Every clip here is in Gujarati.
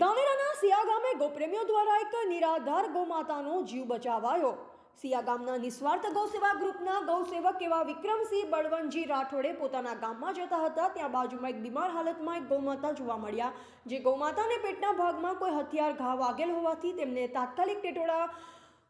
ધાનેરાના સિયા ગામે ગોપ્રેમીઓ દ્વારા એક નિરાધાર ગૌમાતાનો જીવ બચાવાયો. સિયા ગામના નિસ્વાર્થ ગૌસેવા ગ્રુપના ગૌસેવક એવા વિક્રમસિંહ બળવંતજી રાઠોડે પોતાના ગામમાં જતા હતા. ત્યાં બાજુમાં એક બીમાર હાલતમાં એક ગૌમાતા જોવા મળ્યા. જે ગૌમાતાને પેટના ભાગમાં કોઈ હથિયાર ઘા વાગેલ હોવાથી તેમને તાત્કાલિક ટેટોડા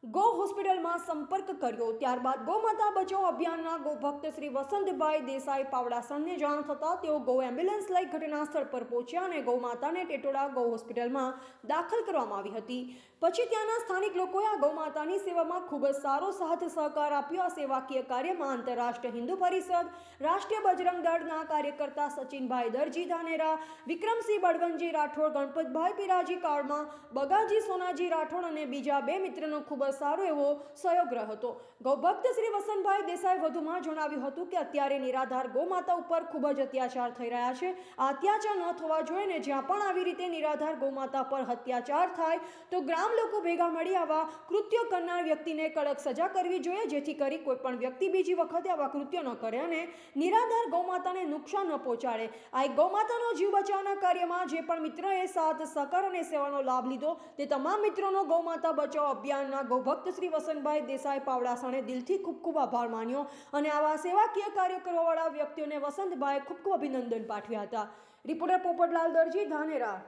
ગો હોસ્પિટલમાં સંપર્ક કર્યો. ત્યારબાદ ગૌમાતા બચાવ અભિયાનના ગોભક્ત શ્રી વસંતભાઈ દેસાઈ પાવડાસણને જાણ થતાં તેઓ ગૌ એમ્બ્યુલન્સ લઈ ઘટના સ્થળ પર પહોંચ્યા અને ગૌમાતાને ટેટોડા ગૌ હોસ્પિટલમાં દાખલ કરવામાં આવી હતી. પછી ત્યાંના સ્થાનિક લોકોએ આ ગૌમાતાની સેવામાં ખૂબ જ સારો સાથ સહકાર આપ્યો. આ સેવાકીય કાર્યમાં આંતરરાષ્ટ્રીય હિન્દુ પરિષદ, રાષ્ટ્રીય બજરંગ દળના કાર્યકર્તા સચિનભાઈ દરજી ધાનેરા, વિક્રમસિંહ બળવંતજી રાઠોડ, ગણપતભાઈ પિરાજી કાળમાં, બગાજી સોનાજી રાઠોડ અને બીજા બે મિત્રનો ખૂબ સારો એવો સહયોગ રહ્યો હતો. ગૌભક્ત શ્રી વસંતભાઈ દેસાઈ વધુમાં જણાવ્યું હતું કે અત્યારે નિરાધાર ગૌમાતા ઉપર ખૂબ જ અત્યાચાર થઈ રહ્યા છે. આ અત્યાચાર ન થવા જોઈએ ને જ્યાં પણ આવી રીતે નિરાધાર ગૌમાતા પર અત્યાચાર થાય, તો ગ્રામ લોકો ભેગા મળી આવા કૃત્યો કરનાર વ્યક્તિને કડક સજા કરવી જોઈએ, જેથી કરી કોઈ પણ વ્યક્તિ બીજી વખતે આવા કૃત્યો ન કરે અને નિરાધાર ગૌમાતાને નુકસાન ન પહોંચાડે. આ એક ગૌમાતાનો જીવ બચાવના કાર્યમાં જે પણ મિત્રએ સાથ, સહકાર અને સેવાનો લાભ લીધો, તે તમામ મિત્રોનો ગૌમાતા બચાવ અભિયાનના ગૌભક્ત શ્રી વસંતભાઈ દેસાઈ પાવડાસાણે દિલથી ખૂબ ખૂબ આભાર માન્યો અને આવા સેવાકીય કાર્ય કરવાવાળા વ્યક્તિઓને વસંતભાઈ ખૂબ ખૂબ અભિનંદન પાઠવ્યા હતા. રિપોર્ટર પોપટલાલ દરજી, ધાનેરા.